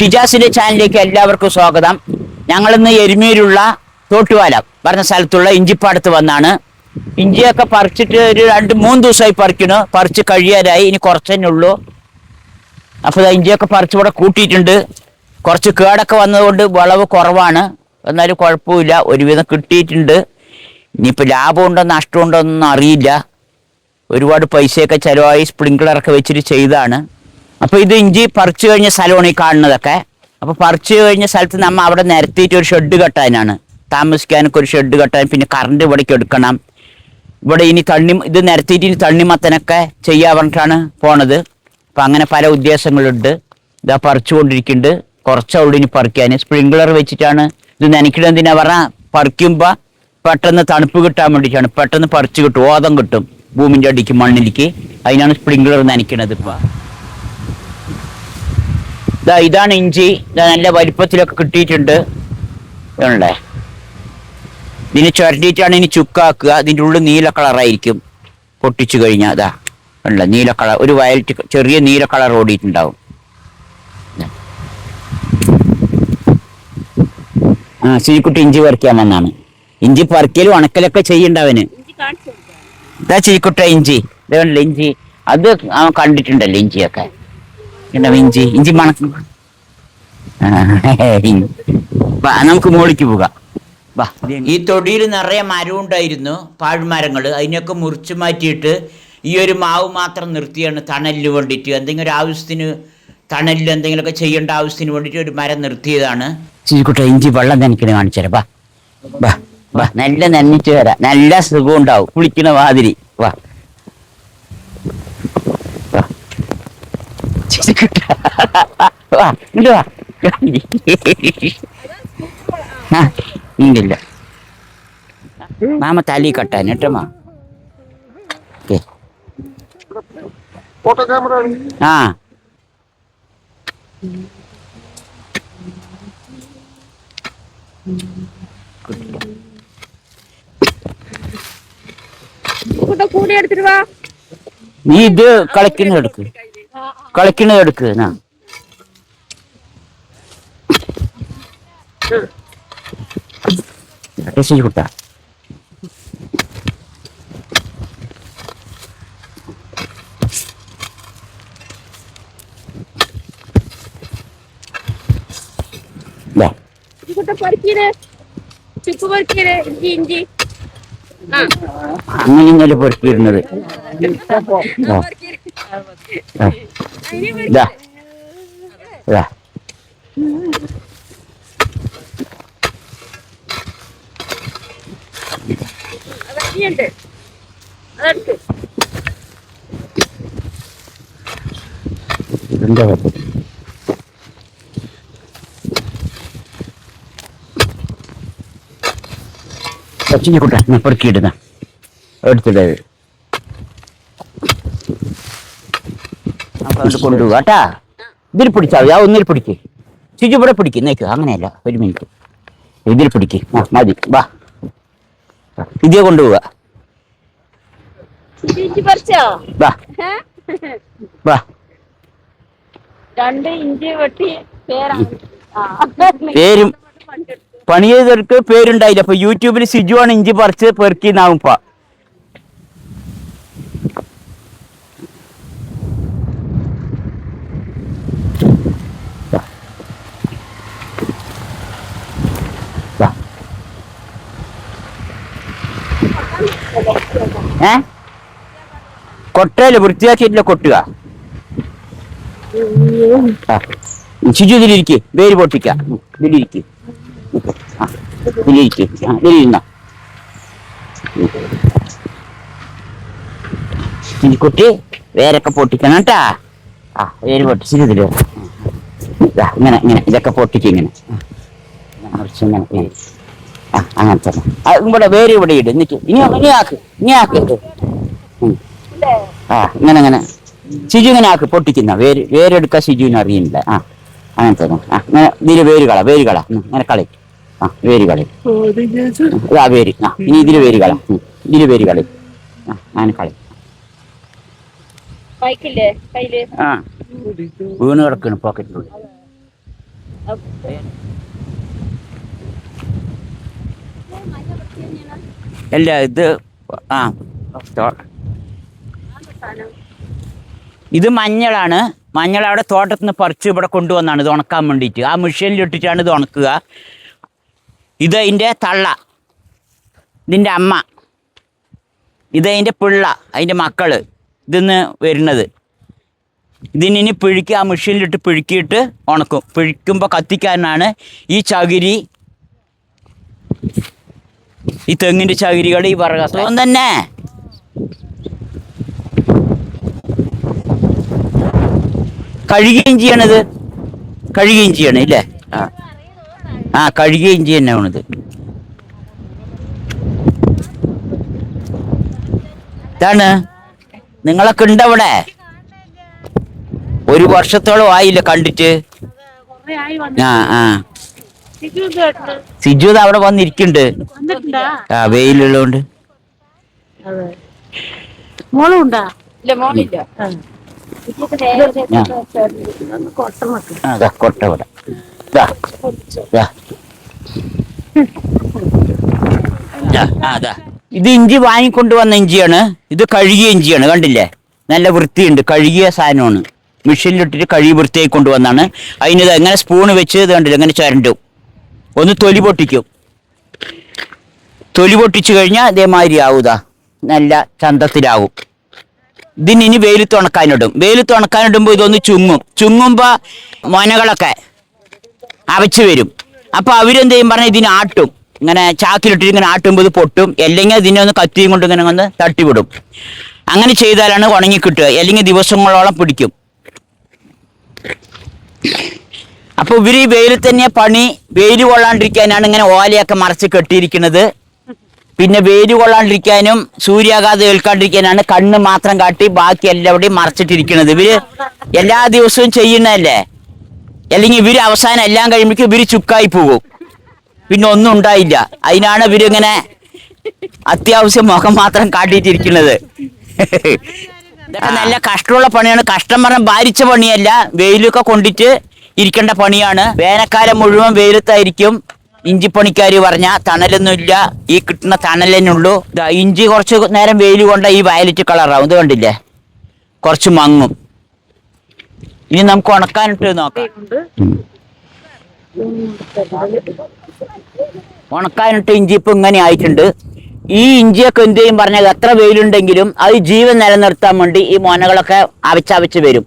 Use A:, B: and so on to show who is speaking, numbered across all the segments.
A: ഷിജാസിന്റെ ചാനലിലേക്ക് എല്ലാവർക്കും സ്വാഗതം. ഞങ്ങൾ ഇന്ന് എരുമേലുള്ള തോട്ടുവാല പറഞ്ഞ സ്ഥലത്തുള്ള ഇഞ്ചിപ്പാടത്ത് വന്നാണ്. ഇഞ്ചിയൊക്കെ പറിച്ചിട്ട് ഒരു രണ്ട് മൂന്ന് ദിവസമായി പറിക്കണു പറിച്ച് കഴിയാനായി. ഇനി കുറച്ചേ ഉള്ളൂ. അപ്പോൾ ഇഞ്ചിയൊക്കെ പറിച്ച് ഇവിടെ കൂട്ടിയിട്ടുണ്ട്. കുറച്ച് കേടൊക്കെ വന്നതുകൊണ്ട് വിളവ് കുറവാണ്. എന്നാലും കുഴപ്പമില്ല. ഒരുവിധം കിട്ടിയിട്ടുണ്ട്. ഇനിയിപ്പോൾ ലാഭമുണ്ടോ നഷ്ടമുണ്ടോ എന്നൊന്നും അറിയില്ല. ഒരുപാട് പൈസയൊക്കെ ചിലവായി സ്പ്രിങ്ക്ലറൊക്കെ വെച്ചിട്ട് ചെയ്താണ് അപ്പോൾ ഇത് ഇഞ്ചി പറിച്ചു കഴിഞ്ഞ സ്ഥലമാണ് ഈ കാണുന്നതൊക്കെ. അപ്പോൾ പറിച്ചു കഴിഞ്ഞ സ്ഥലത്ത് നമ്മൾ അവിടെ നിരത്തിയിട്ട് ഒരു ഷെഡ് കെട്ടാനാണ്. താമസിക്കാനൊക്കെ ഒരു ഷെഡ് കെട്ടാൻ പിന്നെ കറണ്ട് ഇവിടേക്ക് എടുക്കണം. ഇവിടെ ഇനി തണ്ണി ഇത് നിരത്തിയിട്ട് ഇനി തണ്ണിമത്തനൊക്കെ ചെയ്യാൻ പറഞ്ഞിട്ടാണ് പോണത്. അപ്പം അങ്ങനെ പല ഉദ്ദേശങ്ങളുണ്ട്. ഇതാ പറിച്ചുകൊണ്ടിരിക്കുന്നുണ്ട്. കുറച്ചുള്ളൂ ഇനി പറിക്കാൻ സ്പ്രിംഗ്ലർ വെച്ചിട്ടാണ് ഇത് നനയ്ക്കണം എന്തിനാ പറഞ്ഞാൽ പറിക്കുമ്പോൾ പെട്ടെന്ന് തണുപ്പ് കിട്ടാൻ വേണ്ടിയിട്ടാണ്. പെട്ടെന്ന് പറിച്ചു കിട്ടും ഓതം കിട്ടും. ഭൂമിന്റെ അടിക്ക് മണ്ണിലേക്ക്. അതിനാണ് സ്പ്രിംഗ്ലർ നനയ്ക്കണത് ഇപ്പം. ഇതാ ഇതാണ് ഇഞ്ചി. നല്ല വലിപ്പത്തിലൊക്കെ കിട്ടിയിട്ടുണ്ട്. ഇതുണ്ടേ ഇതിന് ചുരണ്ടിയിട്ടാണ് ഇനി ചുക്കാക്കുക. ഇതിന്റെ ഉള്ളിൽ നീല കളറായിരിക്കും പൊട്ടിച്ചു കഴിഞ്ഞാൽ. അതാ ഉള്ള നീല കളർ. ഒരു വയലറ്റ് ചെറിയ നീല കളർ ഓടിയിട്ടുണ്ടാവും. ആ ചീക്കുട്ടി ഇഞ്ചി പറിക്കാൻ വന്നാണ്. ഇഞ്ചി പറിക്കലും ഉണക്കലൊക്കെ ചെയ്യണ്ടവന് ഇതാ ചീക്കുട്ട ഇഞ്ചി. ഇതേ ഇഞ്ചി? അത് കണ്ടിട്ടുണ്ടല്ലോ ഇഞ്ചിയൊക്കെ? ഉണ്ടാവും ഇഞ്ചി? ഇഞ്ചി മണക്കും നമുക്ക് മോളിക്ക് പോകാം. ഈ തൊടിയിൽ നിറയെ മരം ഉണ്ടായിരുന്നു പാഴ്മരങ്ങൾ അതിനൊക്കെ മുറിച്ചു മാറ്റിയിട്ട് ഈ ഒരു മാവ് മാത്രം നിർത്തിയാണ് തണലിന് വേണ്ടിയിട്ട്. എന്തെങ്കിലും ഒരു ആവശ്യത്തിന് തണലിൽ എന്തെങ്കിലുമൊക്കെ ചെയ്യേണ്ട ആവശ്യത്തിന് വേണ്ടിയിട്ട് ഒരു മരം നിർത്തിയതാണ്. ചിരിക്കുട്ട ഇഞ്ചി വെള്ളം നനയ്ക്കണ കാണിച്ചു വാ വാ വാ നല്ല നനഞ്ഞിട്ട് വരാം. നല്ല സുഖം ഉണ്ടാവും. കുളിക്കണ മാതിരി. വാ. ചിരിക്കുട്ട വാ ഇങ്ങോട്ട് വാ. ആ ഇല്ല. മാമ തലി കട്ടാൻ കേട്ടമ്മ ആ. നീ ഇത് കളിക്കുന്ന എടുക്ക്. കളിക്കുന്നത് എടുക്ക് കുട്ട. ദാ,
B: കൂട്ട പറിക്കീര് ചുക്ക് പറിക്കീര് ഇഞ്ചി ഇഞ്ചി.
A: അങ്ങനെ ഇന്നലെ പൊറുക്കിയിരുന്നത് ഇതിന്റെ പറ്റി കൊച്ചിനെ കുട്ട ഞാൻ പൊറുക്കിയിടുന്ന അങ്ങോട്ട് കൊണ്ടുപോകാം കേട്ടാ ഇതിൽ പിടിച്ചാൽ മതി. ആ ഒന്നിൽ പിടിക്ക്. ചുജു ഇവിടെ പിടിക്ക്. നേക്ക് അങ്ങനെയല്ല. ഒരു മിനിറ്റ്. ഇതിൽ പിടിക്ക്. ആ മതി. വാ. ഇതേ കൊണ്ടുപോവാ
B: ഇഞ്ചി ഇഞ്ചി പറിച്ചോ?
A: വാ.
B: ഏ?
A: വാ.
B: രണ്ട് ഇഞ്ചി വെട്ടി പേരാണ്. ആ.
A: പേരും പണി ചെയ്തവർക്ക് പേരുണ്ടായില്ല. അപ്പൊ യൂട്യൂബിൽ സിജുവാണ് ഇഞ്ചി പറിച്ച് പെറുക്കിന്നാവും ഇപ്പൊ. ഏ? കൊട്ടയിൽ വൃത്തിയാക്കിയിട്ടില്ല കൊട്ടുക. ശിജു ഇതിലിരിക്കെ. വേര് പൊട്ടിക്ക. ഇതിലിരിക്കെ. ഈ കുട്ടി വേരൊക്കെ പൊട്ടിക്കണം കേട്ടാ ആ വേര് പൊട്ടിച്ചിട്ട് ഇങ്ങനെ ഇങ്ങനെ ഇതൊക്കെ പൊട്ടിക്കും ഇങ്ങനെ അങ്ങനെ ഇവിടെ വേര് ഇവിടെ ഇട് എന്നിട്ട് ഇനി ഇനി ആക്ക് ഇനി ആക്ക് ആ ഇങ്ങനെ ഇങ്ങനെ സിജു ഇങ്ങനെ ആക്ക് പൊട്ടിക്കുന്ന വേര് വേരെടുക്കാൻ സിജുവിന് അറിയില്ല. ആ അങ്ങനെ തന്നെ ആ ഇങ്ങനെ ഇതിൽ വേര് കള വേര് കള. ഇങ്ങനെ കളി. ആ വേര് കളി ആ വേര്. ആ ഇനി ഇതിൽ വേര് കളി ഉം, ഇതിൽ വേര് കളി ആ അങ്ങനെ കളി. ആ. വീണ് കിടക്കണ് പോക്കറ്റിനുള്ളിൽ അല്ല ഇത് ആ ഇത് മഞ്ഞളാണ്. മഞ്ഞൾ അവിടെ തോട്ടത്തിൽ നിന്ന് പറിച്ച് ഇവിടെ കൊണ്ടുവന്നാണ്. ഇത് ഉണക്കാൻ വേണ്ടിയിട്ട്. ആ മെഷീനിൽ ഇട്ടിട്ടാണ് ഇത് ഉണക്കുക. ഇത് അതിന്റെ തള്ള. ഇതിന്റെ അമ്മ. ഇത് അതിന്റെ പിള്ള അതിന്റെ മക്കൾ ഇതിന്ന് വരുന്നത്. ഇതിനി പിഴുക്കി ആ മെഷീനിലിട്ട് പിഴുക്കിയിട്ട് ഉണക്കും. പിഴിക്കുമ്പോൾ കത്തിക്കാനാണ് ഈ ചകിരി. ഈ തെങ്ങിന്റെ ചകിരികൾ ഈ പറകാസം തന്നെ. കഴുകുകയും ചെയ്യണത്. കഴുകുകയും ചെയ്യണം ഇല്ലേ? ആ. ആ കഴുകുകയും ഇഞ്ചി തന്നെയാണിത്. ഇതാണ്. നിങ്ങളൊക്കെ ഉണ്ടവിടെ? ഒരു വർഷത്തോളം ആയില്ല കണ്ടിട്ട്? ആ ആ. സിജു അവിടെ വന്നിരിക്കുന്നുണ്ട്. ആ വെയിലുള്ളതുകൊണ്ട്. കൊട്ട ദാ. ഇത് ഇഞ്ചി വാങ്ങിക്കൊണ്ടുവന്ന ഇഞ്ചിയാണ്. ഇത് കഴുകിയ ഇഞ്ചിയാണ് കണ്ടില്ലേ? നല്ല വൃത്തിയുണ്ട് കഴുകിയ സാധനമാണ്. മെഷീനിലിട്ടിട്ട് കഴുകി വൃത്തിയായി കൊണ്ടുവന്നാണ്. അതിന് ഇത് എങ്ങനെ സ്പൂണ് വെച്ച് ഇത് കണ്ടില്ല? എങ്ങനെ ചരണ്ടും. ഒന്ന് തൊലി പൊട്ടിക്കും. തൊലി പൊട്ടിച്ചു കഴിഞ്ഞാൽ അതേമാതിരി ആവൂതാ നല്ല ചന്തത്തിലാവും. ഇതിന് ഇനി വെയിലത്ത് ഉണക്കാനിടും. വെയിലത്ത് ഉണക്കാനിടുമ്പോൾ ഇതൊന്ന് ചുങ്ങും. ചുങ്ങുമ്പോൾ മൊനകളൊക്കെ അവച്ച് വരും. അപ്പോൾ അവരെന്ത് ചെയ്യും പറഞ്ഞാൽ ഇതിന് ആട്ടും. ഇങ്ങനെ ചാക്കിലിട്ടിട്ട് ഇങ്ങനെ ആട്ടുമ്പോൾ ഇത് പൊട്ടും. അല്ലെങ്കിൽ ഇതിനെ ഒന്ന് കത്തിയും കൊണ്ട് ഇങ്ങനെ ഒന്ന് തട്ടിവിടും. അങ്ങനെ ചെയ്താലാണ് ഉണങ്ങി കിട്ടുക. അല്ലെങ്കിൽ ദിവസങ്ങളോളം പിടിക്കും. അപ്പോൾ ഇവർ ഈ വെയിൽ തന്നെ പണി വെയിൽ കൊള്ളാണ്ടിരിക്കാനാണ് ഇങ്ങനെ ഓലയൊക്കെ മറച്ച് കെട്ടിയിരിക്കുന്നത്. പിന്നെ വെയിൽ കൊള്ളാണ്ടിരിക്കാനും സൂര്യാഘാതം ഏൽക്കാണ്ടിരിക്കാനാണ് കണ്ണ് മാത്രം കാട്ടി ബാക്കി എല്ലാവിടെയും മറച്ചിട്ടിരിക്കുന്നത്. ഇവർ എല്ലാ ദിവസവും ചെയ്യുന്നതല്ലേ? അല്ലെങ്കിൽ ഇവർ അവസാനം എല്ലാം കഴിയുമ്പോഴേക്കും ഇവർ ചുക്കായി പോകും. പിന്നെ ഒന്നും ഉണ്ടായില്ല. അതിനാണ് ഇവരിങ്ങനെ അത്യാവശ്യം മുഖം മാത്രം കാട്ടിയിട്ടിരിക്കുന്നത്. നല്ല കഷ്ടമുള്ള പണിയാണ്. കഷ്ടം പറഞ്ഞാൽ ഭാരിച്ച പണിയല്ല. വെയിലൊക്കെ കൊണ്ടിട്ട് ഇരിക്കേണ്ട പണിയാണ്. വേനൽക്കാലം മുഴുവൻ വെയിലത്തായിരിക്കും. ഇഞ്ചിപ്പണിക്കാർ പറഞ്ഞ തണലൊന്നുമില്ല ഈ കിട്ടുന്ന തണൽ ഇഞ്ചി കുറച്ച് നേരം വെയിൽ കൊണ്ട ഈ വയലറ്റ് കളറാവും. ഇത് കണ്ടില്ലേ? കുറച്ച് മങ്ങും. ഇനി നമുക്ക് ഉണക്കാനിട്ട് നോക്കാം. ഉണക്കാനിട്ട് ഇഞ്ചി ഇപ്പൊ ഇങ്ങനെ ആയിട്ടുണ്ട്. ഈ ഇഞ്ചിയൊക്കെ എന്ത് ചെയ്യും പറഞ്ഞാൽ എത്ര വെയിലുണ്ടെങ്കിലും അത് ജീവൻ നിലനിർത്താൻ വേണ്ടി ഈ മോനകളൊക്കെ അവച്ചവച്ച് വരും.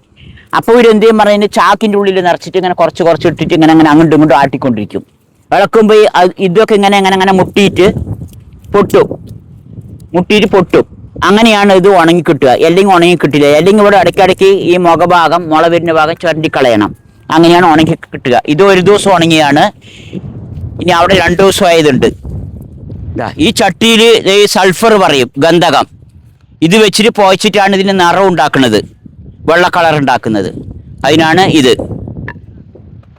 A: അപ്പോൾ ഇവരെന്ത് ചെയ്യും പറഞ്ഞാൽ ചാക്കിന്റെ ഉള്ളിൽ നിറച്ചിട്ട് ഇങ്ങനെ കുറച്ച് കുറച്ച് ഇട്ടിട്ട് ഇങ്ങനെ അങ്ങനെ അങ്ങോട്ടും ഇങ്ങോട്ടും ആട്ടിക്കൊണ്ടിരിക്കും. ഇളക്കുമ്പോൾ ഇതൊക്കെ ഇങ്ങനെ ഇങ്ങനെ അങ്ങനെ മുട്ടിയിട്ട് പൊട്ടും. മുട്ടിയിട്ട് പൊട്ടും. അങ്ങനെയാണ് ഇത് ഉണങ്ങിക്കിട്ടുക. അല്ലെങ്കിൽ ഉണങ്ങി കിട്ടില്ല അല്ലെങ്കിൽ ഇവിടെ ഇടയ്ക്കിടയ്ക്ക് ഈ മുഖഭാഗം മുള വരുന്ന ഭാഗം ചുരണ്ടി കളയണം അങ്ങനെയാണ് ഉണങ്ങി കിട്ടുക ഇത് ഒരു ദിവസം ഉണങ്ങിയാണ്. ഇനി അവിടെ രണ്ട് ദിവസം ആയതുണ്ട്. ഈ ചട്ടിയിൽ ഈ സൾഫർ പറയും ഗന്ധകം. ഇത് വെച്ചിട്ട് പോയിച്ചിട്ടാണ് ഇതിന് നിറം ഉണ്ടാക്കുന്നത്. വെള്ള കളർ ഉണ്ടാക്കുന്നത്. അതിനാണ് ഇത്.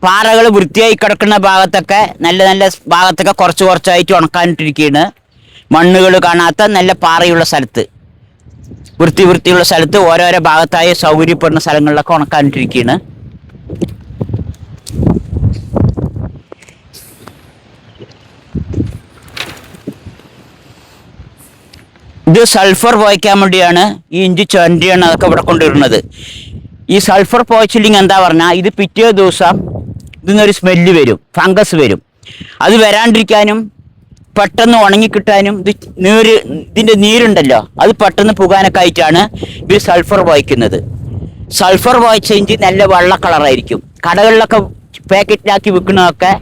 A: പാറകൾ വൃത്തിയായി കിടക്കുന്ന ഭാഗത്തൊക്കെ നല്ല നല്ല ഭാഗത്തൊക്കെ കുറച്ച് കുറച്ചായിട്ട് ഉണക്കാനിട്ടിരിക്കുകയാണ് മണ്ണുകൾ കാണാത്ത നല്ല പാറയുള്ള സ്ഥലത്ത്. വൃത്തി വൃത്തിയുള്ള സ്ഥലത്ത് ഓരോരോ ഭാഗത്തായി സൗകര്യപ്പെടുന്ന സ്ഥലങ്ങളിലൊക്കെ ഉണക്കാനിട്ടിരിക്കുകയാണ്. ഇത് സൾഫർ പോയിക്കാൻ വേണ്ടിയാണ് ഈ ഇഞ്ചി ചണ്ടിയാണ് അതൊക്കെ ഇവിടെ കൊണ്ടുവരുന്നത്. ഈ സൾഫർ പോയിച്ചില്ലെങ്കിൽ എന്താ പറഞ്ഞാൽ ഇത് പിറ്റേ ദിവസം ഇതിന്നൊരു സ്മെല്ല് വരും ഫംഗസ് വരും. അത് വരാണ്ടിരിക്കാനും പെട്ടെന്ന് ഉണങ്ങിക്കിട്ടാനും ഇത് നീര് ഇതിന്റെ നീരുണ്ടല്ലോ അത് പെട്ടെന്ന് പുകാനൊക്കെ ആയിട്ടാണ് ഇവർ സൾഫർ വായിക്കുന്നത്. സൾഫർ വായിച്ചെങ്കിൽ നല്ല വെള്ള കളറായിരിക്കും. കടകളിലൊക്കെ പാക്കറ്റിലാക്കി വിൽക്കുന്നതൊക്കെ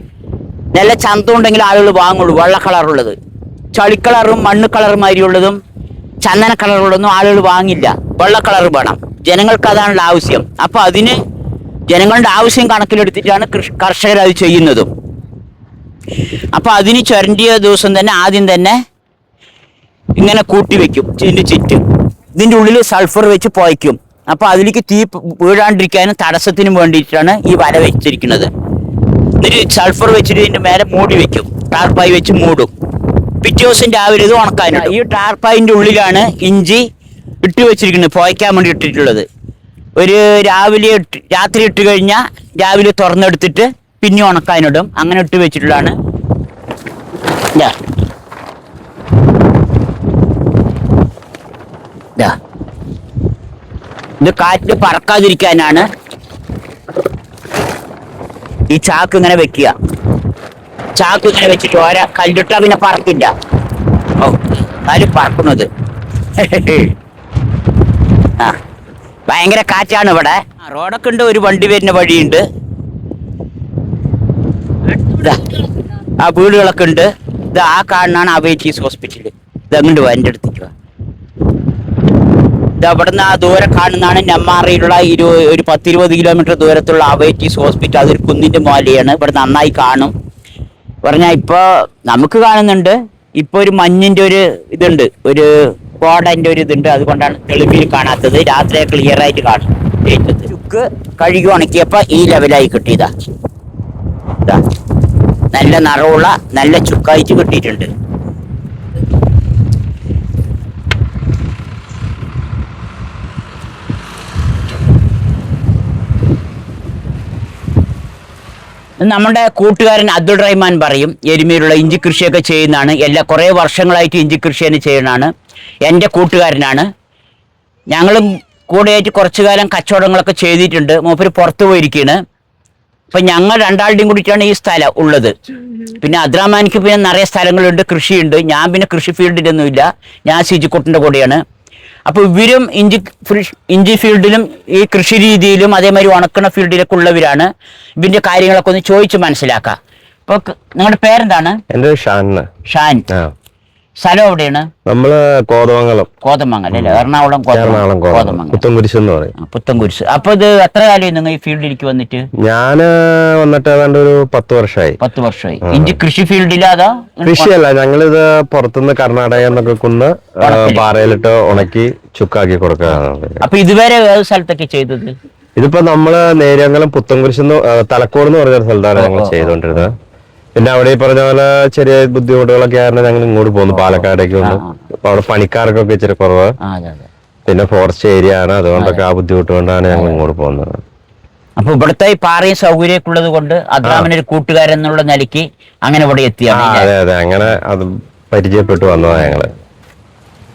A: നല്ല ചന്തം ഉണ്ടെങ്കിൽ ആളുകൾ വാങ്ങുള്ളൂ വെള്ള കളറുള്ളത്. ചളിക്കളറും മണ്ണ് കളറും മാതിരിയുള്ളതും ചന്ദന കളറുള്ളതും ആളുകൾ വാങ്ങില്ല. വെള്ള കളർ വേണം. ജനങ്ങൾക്ക് അതാണുള്ള ആവശ്യം. അപ്പൊ അതിന് ജനങ്ങളുടെ ആവശ്യം കണക്കിലെടുത്തിട്ടാണ് കർഷകർ അത് ചെയ്യുന്നതും. അപ്പൊ അതിന് ചുരണ്ടിയ ദിവസം തന്നെ ആദ്യം തന്നെ ഇങ്ങനെ കൂട്ടി വെക്കും ഇതിന്റെ ചുറ്റും. ഇതിന്റെ ഉള്ളിൽ സൾഫർ വെച്ച് പോയിക്കും അപ്പൊ അതിലേക്ക് തീ വീഴാണ്ടിരിക്കാനും തടസ്സത്തിനും വേണ്ടിയിട്ടാണ് ഈ വല വെച്ചിരിക്കുന്നത്. എന്നിട്ട് സൾഫർ വെച്ചിട്ട് ഇതിന്റെ മേലെ മൂടി വെക്കും ടാർപ്പായി വെച്ച് മൂടും. പിറ്റേ ദിവസം രാവിലെ ഇത് ഉണക്കാനുണ്ട് ഈ ടാർപ്പായിന്റെ ഉള്ളിലാണ് ഇഞ്ചി ഇട്ട് വെച്ചിരിക്കുന്നത് പോയ്ക്കാൻ വേണ്ടി ഇട്ടിട്ടുള്ളത്. ഒരു രാവിലെ രാത്രി ഇട്ട് കഴിഞ്ഞാൽ രാവിലെ തുറന്നെടുത്തിട്ട് പിന്നെ ഉണക്കാനിടും. അങ്ങനെ ഇട്ട് വെച്ചിട്ടുള്ളതാണ്. ഇതാ. കാറ്റ് പറക്കാതിരിക്കാനാണ്. ഈ ചാക്ക് ഇങ്ങനെ വെക്കുക. ചാക്ക് ഇങ്ങനെ വെച്ചിട്ട് ഓരോ കല്ലിട്ടാ പിന്നെ പറക്കില്ല. ഓ എന്നാലും പറക്കുന്നത്. ആ ഭയങ്കര കാറ്റാണ് ഇവിടെ. റോഡൊക്കെ ഉണ്ട് ഒരു വണ്ടി വരുന്ന വഴിയുണ്ട്. ആ വീടുകളൊക്കെ ഉണ്ട്. ഇത് ആ കാണുന്നതാണ് അവേറ്റീസ് ഹോസ്പിറ്റൽ ഇത് അങ്ങോട്ട് വാ എന്റെ അടുത്തേക്ക് വാ. ഇത് അവിടുന്ന് ആ ദൂരെ കാണുന്നതാണ് നെമ്മാറയിലുള്ള ഇരു ഒരു പത്തിരുപത് കിലോമീറ്റർ ദൂരത്തുള്ള അവേറ്റീസ് ഹോസ്പിറ്റൽ. അതൊരു കുന്നിന്റെ മോലയാണ്. ഇവിടെ നന്നായി കാണും. പറഞ്ഞാൽ ഇപ്പോൾ നമുക്ക് കാണുന്നുണ്ട്. ഇപ്പോൾ ഒരു മഞ്ഞിന്റെ ഒരു ഇതുണ്ട്. ഒരു കോടന്റെ ഒരു ഇതുണ്ട്. അതുകൊണ്ടാണ് തെളിവിൽ കാണാത്തത്. രാത്രി ക്ലിയർ ആയിട്ട് കാണും. ചുക്ക് കഴുകി ഉണക്കിയപ്പോൾ ഈ ലെവലായി കിട്ടിയതാ. ഇതാ നല്ല നിറവുള്ള നല്ല ചുക്കായിട്ട് കിട്ടിയിട്ടുണ്ട്. നമ്മുടെ കൂട്ടുകാരൻ അബ്ദുൾ റഹ്മാൻ പറയും എരുമയിലുള്ള ഇഞ്ചി കൃഷിയൊക്കെ ചെയ്യുന്നതാണ്. എല്ലാ കുറേ വർഷങ്ങളായിട്ട് ഇഞ്ചി കൃഷി തന്നെ ചെയ്യുന്നതാണ്. എന്റെ കൂട്ടുകാരനാണ്. ഞങ്ങളും കൂടെയായിട്ട് കുറച്ചു കാലം കച്ചവടങ്ങളൊക്കെ ചെയ്തിട്ടുണ്ട്. മൂപ്പര് പുറത്തു പോയിരിക്കുകയാണ്. അപ്പൊ ഞങ്ങൾ രണ്ടാളുടെയും കൂടിയിട്ടാണ് ഈ സ്ഥലം ഉള്ളത്. പിന്നെ അദ്രാമാനിക്ക് പിന്നെ നിറയെ സ്ഥലങ്ങളുണ്ട് കൃഷിയുണ്ട്. ഞാൻ പിന്നെ കൃഷി ഫീൽഡിലൊന്നുമില്ല. ഞാൻ സിജിക്കുട്ടിന്റെ കൂടെയാണ്. അപ്പൊ ഇവരും ഇഞ്ചി ഇഞ്ചി ഫീൽഡിലും ഈ കൃഷി രീതിയിലും അതേമാതിരി ഉണക്കണ ഫീൽഡിലൊക്കെ ഉള്ളവരാണ്. ഇതിന്റെ കാര്യങ്ങളൊക്കെ ഒന്ന് ചോദിച്ച് മനസ്സിലാക്കാം. അപ്പൊ ക- നിങ്ങളുടെ പേരെന്താണ്?
C: എന്റെ
A: ഷാൻ
C: ഷാൻ.
A: സ്ഥലം എവിടെയാണ്?
C: നമ്മൾ കോതമംഗലം.
A: കോതമംഗലം അല്ലേ? എറണാകുളം
C: എറണാകുളം കോതമംഗലം. പുത്തൻകുരിശ് എന്ന് പറയും.
A: പുത്തൻകുരിശ്. അപ്പൊ ഇത് എത്ര കാലമായി നിങ്ങൾ ഈ ഫീൽഡിലേക്ക് വന്നിട്ട്?
C: ഞാൻ വന്നിട്ട് ഏതാണ്ട് ഒരു പത്ത് വർഷമായി
A: പത്ത് വർഷമായി. ഇഞ്ചി കൃഷി ഫീൽഡിലാതാ അതോ
C: കൃഷിയല്ല ഞങ്ങളിത് പുറത്തുനിന്ന് കർണാടക എന്നൊക്കെ കുന്ന്. പാറയിലിട്ട് ഉണക്കി ചുക്കാക്കി കൊടുക്കുകയാണ്.
A: അപ്പൊ ഇതുവരെ ഏത് സ്ഥലത്തൊക്കെ ചെയ്തത്?
C: ഇതിപ്പോ നമ്മൾ നേരിയങ്കലം പുത്തൻകുരിശ് തലക്കോട് എന്ന് പറഞ്ഞ സ്ഥലത്താണ് ഞങ്ങൾ. ചെയ്തുകൊണ്ടിരുന്നത് പിന്നെ അവിടെ ഈ പറഞ്ഞ പോലെ ചെറിയ ബുദ്ധിമുട്ടുകളൊക്കെ ആയിരുന്നു. ഞങ്ങൾ ഇങ്ങോട്ട് പോകുന്നു പാലക്കാടേക്ക് വന്നു. അവിടെ പണിക്കാർക്കൊക്കെ ഇച്ചിരി കുറവ്. പിന്നെ ഫോറസ്റ്റ് ഏരിയ ആണ്. അതുകൊണ്ടൊക്കെ ആ ബുദ്ധിമുട്ട് കൊണ്ടാണ് ഞങ്ങൾ ഇങ്ങോട്ട് പോകുന്നത്
A: അപ്പൊ ഇവിടുത്തെ ഈ പാറയും സൗകര്യമൊക്കെ ഉള്ളത് കൊണ്ട് അദ്രാമൻ ഒരു കൂട്ടുകാരെന്നുള്ള നിലയ്ക്ക് അങ്ങനെ ഇവിടെ എത്തിയാണ്
C: അതെ അതെ. അങ്ങനെ അത് പരിചയപ്പെട്ടു വന്നതാണ് ഞങ്ങൾ.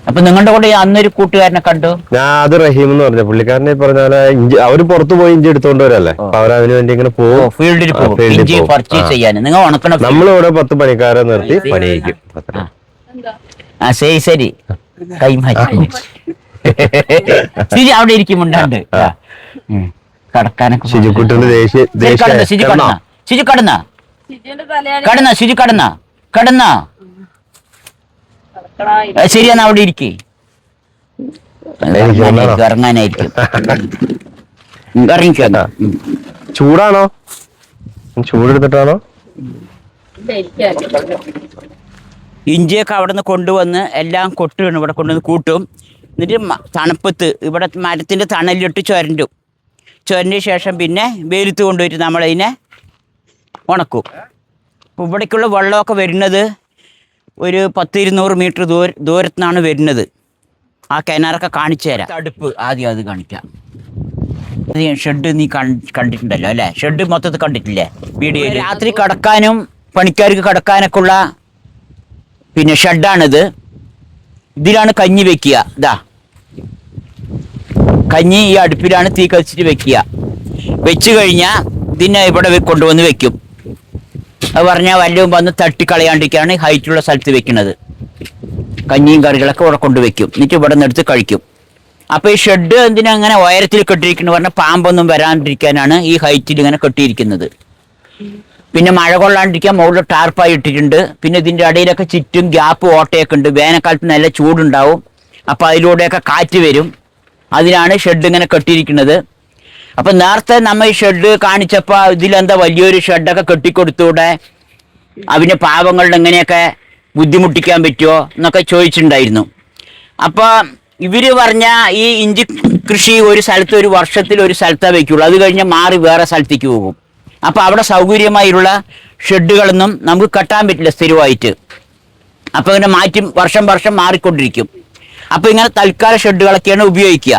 A: അപ്പൊ നിങ്ങളുടെ കൂടെ അന്നൊരു കൂട്ടുകാരനെ കണ്ടു?
C: ഞാൻ അത് റഹീം എന്ന് പറഞ്ഞ പുള്ളിക്കാരനെ പറഞ്ഞാൽ അവർ ഇഞ്ചി അവർ പുറത്തു പോയി ഇഞ്ചി എടുത്തോണ്ട് വരല്ലേ? അപ്പൊ അവരതിനു വേണ്ടി ഇങ്ങനെ
A: ഓ
C: പോകും
A: ഫീൽഡിൽ
C: ആ,
A: പോകും.
C: ഫീൽഡിൽ
A: ഇഞ്ചി
C: പോകും.
A: പർച്ചേസ്
C: ആ.
A: ചെയ്യാൻ നിങ്ങൾ ഉണക്കണ.
C: നമ്മളിവിടെ പത്ത് പണിക്കാരെ നിർത്തി പണിയിക്കും. അത്ര.
A: ആ ശരി ശരി. കൈമാറ്റി ശരി അവിടെ ഇരിക്കുമുണ്ടാണ്ട്. കടക്കാനൊക്കെ ശരി, കടന്നോ, ശിജു
C: ദേഷ്യ
A: കടന്ന? ശുചി കടന്ന.
B: സിജുവിന്റെ തലയാണി.
A: കടന്ന ശുചി കടന്ന. കടന്ന. ശരി എന്നാ അവിടെ ഇരിക്കേ. ഇറങ്ങാനായിരിക്കും. ഇറങ്ങിക്കോ.
C: ചൂടാണോ? ചൂടെടുത്തിട്ടാണോ?
A: ഇഞ്ചിയൊക്കെ അവിടെ നിന്ന് കൊണ്ടുവന്ന് എല്ലാം കൊട്ടുകയാണ്. ഇവിടെ കൊണ്ടുവന്ന് കൂട്ടും. എന്നിട്ട് തണുപ്പത്ത് ഇവിടെ മരത്തിന്റെ തണലിലിട്ട് ചുരണ്ടും. ചുരണ്ടിയ ശേഷം പിന്നെ വെയിലത്ത് കൊണ്ടുപോയിട്ട് നമ്മളതിനെ ഉണക്കും. അപ്പോൾ ഇവിടേക്കുള്ള വെള്ളമൊക്കെ വരുന്നത് ഒരു പത്ത് ഇരുന്നൂറ് മീറ്റർ ദൂര ദൂരത്തിനാണ് വരുന്നത്. ആ കിണറൊക്കെ കാണിച്ചു തരാം. തടുപ്പ് ആദ്യം അത് കാണിക്കാം. ഷെഡ് നീ കണ്ടിട്ടുണ്ടല്ലോ അല്ലേ? ഷെഡ് മൊത്തത്തിൽ കണ്ടിട്ടില്ലേ? വീഡിയോ രാത്രി കടക്കാനും പണിക്കാർക്ക് കടക്കാനൊക്കെ ഉള്ള പിന്നെ ഷെഡാണിത് ഇതിലാണ് കഞ്ഞി വെക്കുക. ഇതാ കഞ്ഞി ഈ അടുപ്പിലാണ് തീ കത്തിച്ചിട്ട് വെക്കുക. വെച്ച് കഴിഞ്ഞാൽ ഇതിനെ ഇവിടെ കൊണ്ടുവന്ന് വെക്കും. പറഞ്ഞാൽ വല്ലതും വന്ന് തട്ടിക്കളയാണ്ടിരിക്കാണ് ഹൈറ്റുള്ള സ്ഥലത്ത് വെക്കുന്നത്. കഞ്ഞിയും കറികളൊക്കെ ഇവിടെ കൊണ്ടുവയ്ക്കും എന്നിട്ട് ഇവിടെ നിന്ന് എടുത്ത് കഴിക്കും. അപ്പോൾ ഈ ഷെഡ് എന്തിനാ അങ്ങനെ ഉയരത്തിൽ കെട്ടിയിരിക്കുന്നത് പറഞ്ഞാൽ പാമ്പൊന്നും വരാണ്ടിരിക്കാനാണ് ഈ ഹൈറ്റിൽ ഇങ്ങനെ കെട്ടിയിരിക്കുന്നത്. പിന്നെ മഴ കൊള്ളാണ്ടിരിക്കാൻ മുകളിൽ ടാർപ്പായി ഇട്ടിട്ടുണ്ട്. പിന്നെ ഇതിന്റെ ഇടയിലൊക്കെ ചുറ്റും ഗ്യാപ്പ് ഓട്ടയൊക്കെ ഉണ്ട്. വേനൽക്കാലത്ത് നല്ല ചൂടുണ്ടാവും. അപ്പോൾ അതിലൂടെയൊക്കെ കാറ്റ് വരും. അതിനാണ് ഷെഡ് ഇങ്ങനെ കെട്ടിയിരിക്കുന്നത്. അപ്പം നേരത്തെ നമ്മ ഈ ഷെഡ് കാണിച്ചപ്പോൾ ഇതിലെന്താ വലിയൊരു ഷെഡൊക്കെ കെട്ടിക്കൊടുത്തൂടെ? അവന് പാവങ്ങളുടെ എങ്ങനെയൊക്കെ ബുദ്ധിമുട്ടിക്കാൻ പറ്റുമോ എന്നൊക്കെ ചോദിച്ചിട്ടുണ്ടായിരുന്നു. അപ്പോൾ ഇവർ പറഞ്ഞ ഈ ഇഞ്ചി കൃഷി ഒരു സ്ഥലത്ത് ഒരു വർഷത്തിൽ ഒരു സ്ഥലത്തേ വയ്ക്കുള്ളൂ. അത് കഴിഞ്ഞ് മാറി വേറെ സ്ഥലത്തേക്ക് പോകും. അപ്പോൾ അവിടെ സൗകര്യമായുള്ള ഷെഡുകളൊന്നും നമുക്ക് കെട്ടാൻ പറ്റില്ല സ്ഥിരമായിട്ട്. അപ്പോൾ ഇങ്ങനെ മാറ്റി വർഷം വർഷം മാറിക്കൊണ്ടിരിക്കും. അപ്പോൾ ഇങ്ങനെ തൽക്കാല ഷെഡുകളൊക്കെയാണ് ഉപയോഗിക്കുക.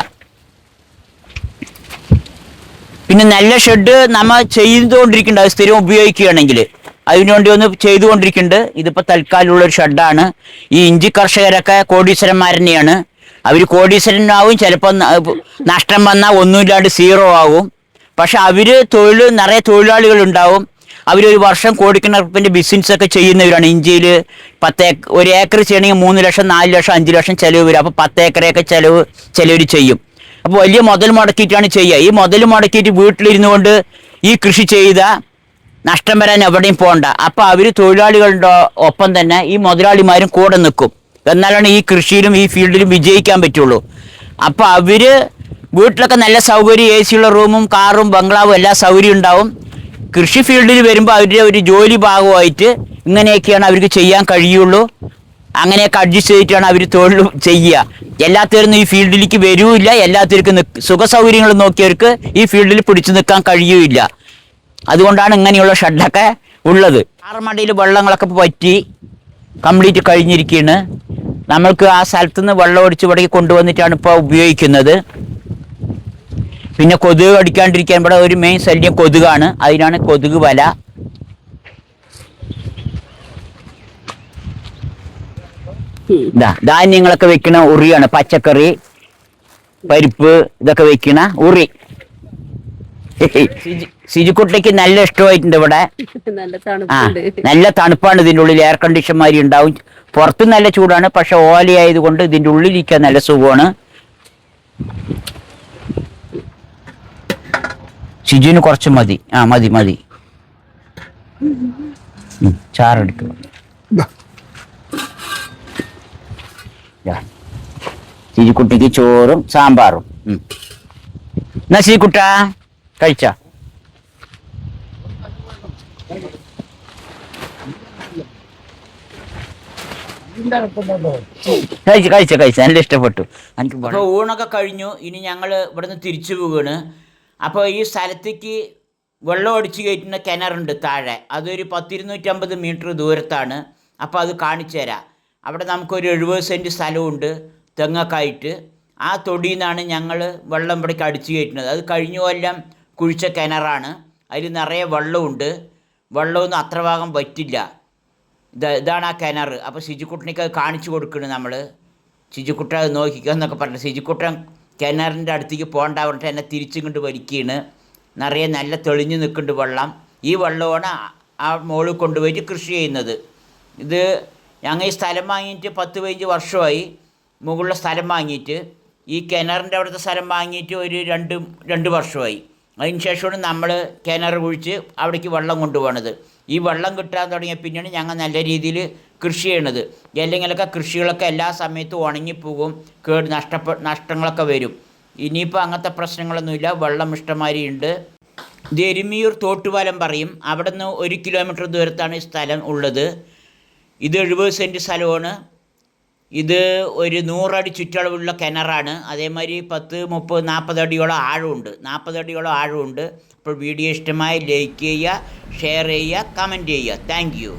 A: പിന്നെ നല്ല ഷെഡ് നമ്മൾ ചെയ്തുകൊണ്ടിരിക്കുന്നുണ്ട് അത് സ്ഥിരം ഉപയോഗിക്കുകയാണെങ്കിൽ. അതിനുവേണ്ടി ഒന്ന് ചെയ്തുകൊണ്ടിരിക്കുന്നുണ്ട്. ഇതിപ്പോൾ തൽക്കാലമുള്ള ഒരു ഷെഡാണ് ഈ ഇഞ്ചി കർഷകരൊക്കെ കോടീശ്വരന്മാർ തന്നെയാണ് അവർ കോടീശ്വരനാവും ചിലപ്പോൾ നഷ്ടം വന്നാൽ ഒന്നുമില്ലാണ്ട് സീറോ ആവും. പക്ഷെ അവർ തൊഴിൽ നിറയെ തൊഴിലാളികൾ ഉണ്ടാവും അവരൊരു വർഷം കോടിക്കണക്കിന്റെ ബിസിനസ്സൊക്കെ ചെയ്യുന്നവരാണ്. ഇഞ്ചിയിൽ പത്ത് ഒരു ഏക്കർ ചെയ്യണമെങ്കിൽ മൂന്ന് ലക്ഷം നാല് ലക്ഷം അഞ്ച് ലക്ഷം ചിലവ് വരും. അപ്പോൾ പത്ത് ഏക്കറയൊക്കെ ചിലവ് ചിലവർ ചെയ്യും. അപ്പോൾ വലിയ മുതൽ മുടക്കിയിട്ടാണ് ചെയ്യുക. ഈ മുതൽ മുടക്കിയിട്ട് വീട്ടിലിരുന്നു കൊണ്ട് ഈ കൃഷി ചെയ്ത നഷ്ടം വരാൻ എവിടെയും പോകണ്ട അപ്പോൾ അവർ തൊഴിലാളികളുടെ ഒപ്പം തന്നെ ഈ മുതലാളിമാരും കൂടെ നിൽക്കും. എന്നാലാണ് ഈ കൃഷിയിലും ഈ ഫീൽഡിലും വിജയിക്കാൻ പറ്റുള്ളൂ. അപ്പോൾ അവർ വീട്ടിലൊക്കെ നല്ല സൗകര്യം എ സിയുള്ള റൂമും കാറും ബംഗ്ലാവും എല്ലാ സൗകര്യം ഉണ്ടാവും. കൃഷി ഫീൽഡിൽ വരുമ്പോൾ അവരുടെ ഒരു ജോലി ഭാഗമായിട്ട് ഇങ്ങനെയൊക്കെയാണ് അവർക്ക് ചെയ്യാൻ കഴിയുള്ളൂ. അങ്ങനെയൊക്കെ അഡ്ജസ്റ്റ് ചെയ്തിട്ടാണ് അവർ തൊഴിൽ ചെയ്യുക. എല്ലാത്തവരും ഈ ഫീൽഡിലേക്ക് വരൂല്ല. എല്ലാത്തവർക്കും സുഖ സൗകര്യങ്ങൾ നോക്കിയവർക്ക് ഈ ഫീൽഡിൽ പിടിച്ചു നിൽക്കാൻ കഴിയൂല അതുകൊണ്ടാണ് ഇങ്ങനെയുള്ള ഷെഡൊക്കെ ഉള്ളത്. ആറമടയിൽ വെള്ളങ്ങളൊക്കെ പറ്റി കംപ്ലീറ്റ് കഴിഞ്ഞിരിക്കുകയാണ് നമ്മൾക്ക് ആ സ്ഥലത്ത് നിന്ന് വെള്ളം ഒടിച്ച് ഇവിടേക്ക് കൊണ്ടുവന്നിട്ടാണ് ഇപ്പോൾ ഉപയോഗിക്കുന്നത്. പിന്നെ കൊതുക് അടിക്കാണ്ടിരിക്കാൻ ഇവിടെ ഒരു മെയിൻ ശല്യം കൊതുകാണ്. അതിനാണ് കൊതുക് വല. ഇതാ ധാന്യങ്ങളൊക്കെ വെക്കണ ഉറിയാണ് പച്ചക്കറി പരിപ്പ് ഇതൊക്കെ വെക്കണ ഉറി. സിജി- സിജിക്കുട്ടിക്ക് നല്ല ഇഷ്ടമായിട്ടുണ്ട് ഇവിടെ. ആ നല്ല തണുപ്പാണ് ഇതിന്റെ ഉള്ളിൽ എയർ കണ്ടീഷൻ മാതിരി ഉണ്ടാവും. പുറത്ത് നല്ല ചൂടാണ് പക്ഷെ ഓലയായതുകൊണ്ട് ഇതിന്റെ ഉള്ളിലിരിക്കാൻ നല്ല സുഖമാണ്. ഷിജുവിന് കുറച്ച് മതി. ആ മതി മതി. ചാറെടുക്കും. ചാറെടുക്കുക സിജിക്കുട്ടിക്ക് ചോറും സാമ്പാറും. എന്നാ സിജിക്കുട്ടാ കഴിച്ച? കഴിച്ചു കഴിച്ചു കഴിച്ചു. നല്ല ഇഷ്ടപ്പെട്ടു. അപ്പോൾ ഊണൊക്കെ കഴിഞ്ഞു. ഇനി ഞങ്ങൾ ഇവിടുന്ന് തിരിച്ചു പോവുകയാണ് അപ്പോൾ ഈ സ്ഥലത്തേക്ക് വെള്ളം അടിച്ചു കയറ്റുന്ന കിണറുണ്ട് താഴെ. അതൊരു പത്തിരുന്നൂറ്റമ്പത് മീറ്റർ ദൂരത്താണ്. അപ്പോൾ അത് കാണിച്ചു തരാം. അവിടെ നമുക്കൊരു എഴുപത് സെന്റ് സ്ഥലമുണ്ട് തെങ്ങൊക്കെ ആയിട്ട് ആ തൊടിയിൽ നിന്നാണ് ഞങ്ങൾ വെള്ളം ഇവിടേക്ക് അടിച്ചു കയറ്റുന്നത്. അത് കഴിഞ്ഞ കൊല്ലം കുഴിച്ച കിണറാണ്. അതിൽ നിറയെ വെള്ളമുണ്ട്. വെള്ളമൊന്നും അത്ര ഭാഗം പറ്റില്ല ഇത് ഇതാണ് ആ കിണർ അപ്പോൾ ശുചിക്കുട്ടനിക്ക് അത് കാണിച്ചു കൊടുക്കണം നമ്മൾ ശുചിക്കുട്ട അത് നോക്കിക്കുക എന്നൊക്കെ പറഞ്ഞു ശുചിക്കുട്ടൻ കിണറിന്റെ അടുത്തേക്ക് പോകണ്ട പറഞ്ഞിട്ട് എന്നെ തിരിച്ചിങ്ങോട്ട് വലിക്കുകയാണ് നിറയെ നല്ല തെളിഞ്ഞു നിൽക്കുന്നുണ്ട് വെള്ളം. ഈ വെള്ളമാണ് ആ- മുകളിൽ കൊണ്ടുപോയിട്ട് കൃഷി ചെയ്യുന്നത്. ഇത് ഞങ്ങൾ ഈ സ്ഥലം വാങ്ങിയിട്ട് പത്ത് പതിനഞ്ച് വർഷമായി. മുകളിലെ സ്ഥലം വാങ്ങിയിട്ട് ഈ കിണറിന്റെ അവിടുത്തെ സ്ഥലം വാങ്ങിയിട്ട് ഒരു രണ്ട് രണ്ട് വർഷമായി. അതിന് ശേഷമാണ് നമ്മൾ കിണർ കുഴിച്ച് അവിടേക്ക് വെള്ളം കൊണ്ടുപോകണത് ഈ വെള്ളം കിട്ടാൻ തുടങ്ങിയ പിന്നെയാണ് ഞങ്ങൾ നല്ല രീതിയിൽ കൃഷി ചെയ്യണത്. അല്ലെങ്കിലൊക്കെ കൃഷികളൊക്കെ എല്ലാ സമയത്തും ഉണങ്ങിപ്പോകും കേട് നഷ്ടപ്പെ നഷ്ടങ്ങളൊക്കെ വരും. ഇനിയിപ്പോൾ അങ്ങനത്തെ പ്രശ്നങ്ങളൊന്നുമില്ല. വെള്ളം ഇഷ്ടമാതിരി ഉണ്ട്. ഇത് തോട്ടുപാലം പറയും. അവിടെ നിന്ന് ഒരു കിലോമീറ്റർ ദൂരത്താണ് ഈ സ്ഥലം ഉള്ളത്. ഇത് എഴുപത് സെന്റ് സ്ഥലമാണ്. ഇത് ഒരു നൂറടി ചുറ്റളവുള്ള കിണറാണ്. അതേമാതിരി പത്ത് മുപ്പത് നാൽപ്പത് അടിയോളം ആഴമുണ്ട്. നാൽപ്പത് അടിയോളം ആഴമുണ്ട്. അപ്പോൾ വീഡിയോ ഇഷ്ടമായി ലൈക്ക് ചെയ്യുക ഷെയർ ചെയ്യുക കമന്റ് ചെയ്യുക. Thank you